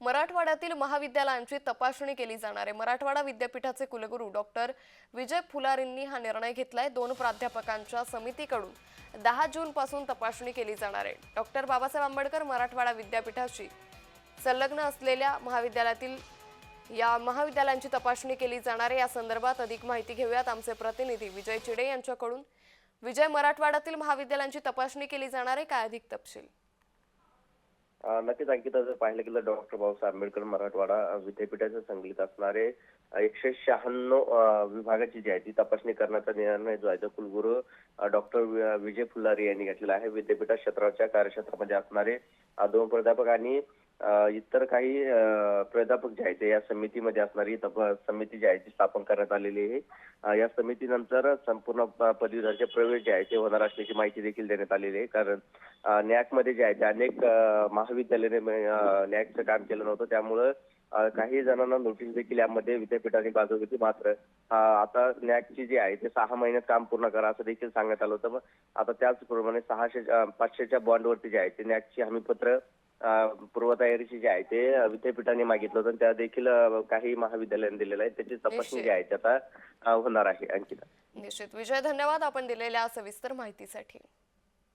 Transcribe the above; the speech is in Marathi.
मराठवाड्यातील महाविद्यालयांची तपासणी केली जाणार आहे. मराठवाडा विद्यापीठाचे कुलगुरू डॉक्टर विजय फुलारींनी हा निर्णय घेतलाय. दोन प्राध्यापकांच्या समितीकडून दहा जून पासून तपासणी केली जाणार आहे. डॉक्टर बाबासाहेब आंबेडकर मराठवाडा विद्यापीठाशी संलग्न असलेल्या महाविद्यालयातील या महाविद्यालयांची तपासणी केली जाणार आहे. या संदर्भात अधिक माहिती घेऊयात आमचे प्रतिनिधी विजय चिडे यांच्याकडून. विजय मराठवाड्यातील महाविद्यालयांची तपासणी केली जाणार आहे. काय अधिक तपशील? नक्कीच अंकिता जर पाहिलं गेलं डॉक्टर बाबासाहेब आंबेडकर मराठवाडा विद्यापीठाच्या संगलीत असणारे एकशे शहाण्णव विभागाची जी आहे ती तपासणी करण्याचा निर्णय जो आहे तो कुलगुरू डॉक्टर विजय फुलारी यांनी घेतलेला आहे. विद्यापीठात क्षेत्राच्या कार्यक्षेत्रामध्ये असणारे दोन प्राध्यापक आणि इतर काही प्राध्यापक जे आहेत ते या समितीमध्ये असणारी तप समिती जी आहे ती स्थापन करण्यात आलेली आहे. अ, या समितीनंतर संपूर्ण प- पदवीधरचे प्रवेश जे आहे ते होणार असल्याची माहिती देखील देण्यात आलेली आहे. कारण अ, न्याकमध्ये जे आहे ते अनेक अ, महाविद्यालयाने अ, न्याकचं काम केलं नव्हतं. त्यामुळं अ, काही जणांना नोटीस देखील यामध्ये विद्यापीठाने बाजू होती. मात्र अ, आता न्याकची जी आहे ते सहा महिन्यात काम पूर्ण करा असं देखील सांगण्यात आलं होतं. मग आता त्याचप्रमाणे सहाशे अ, पाचशेच्या बॉन्डवरती जे आहे ते न्याकची हमीपत्र पूर्वतयारीची जी आहे ते विद्यापीठाने मागितलं होतं त्या देखील काही महाविद्यालयाने दिलेलं आहे. त्याची तपासणी. जी आहे ती आता होणार आहे अंकिता निश्चित. विजय धन्यवाद आपण दिलेल्या सविस्तर माहितीसाठी.